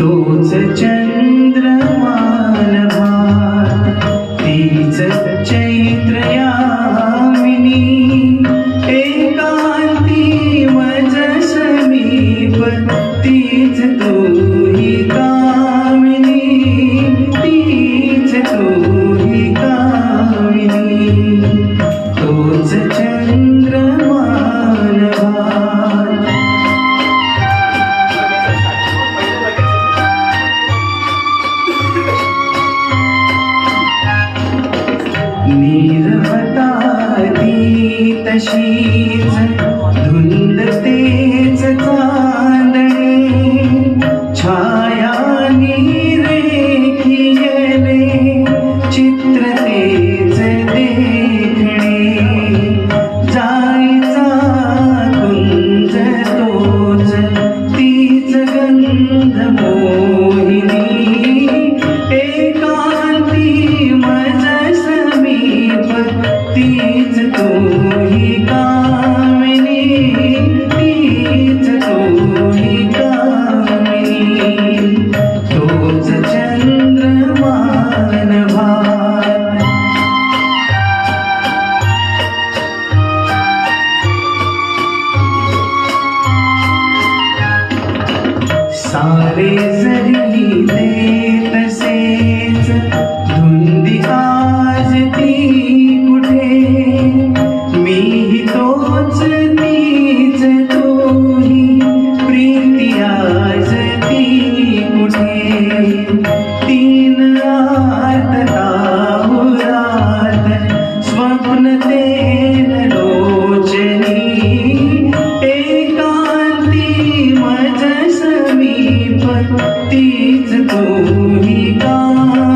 तोच चंद्रमान भात तीच चैत्रयामिनी एकांती मज समीप तीच तोही कामिनी तीच तोही कामिनी. तोच चंद्रमा निर्मता ती तशीच धुंद तेच चांदणे छाया रेखियले चित्र तेच देखणे जायचा कुंज तोच तीच गंध सारे जरी तसेच धुंदी आज ती कुठे? मीही तोच तीच तोही प्रीती आज ती कुठे? तीन रात रात स्वप्न ते तीच तू ही का?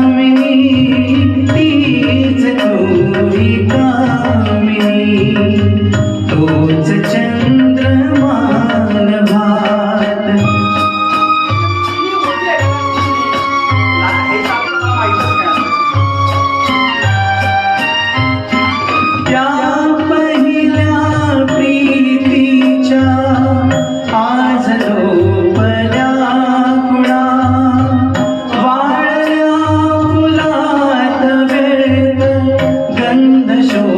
весело.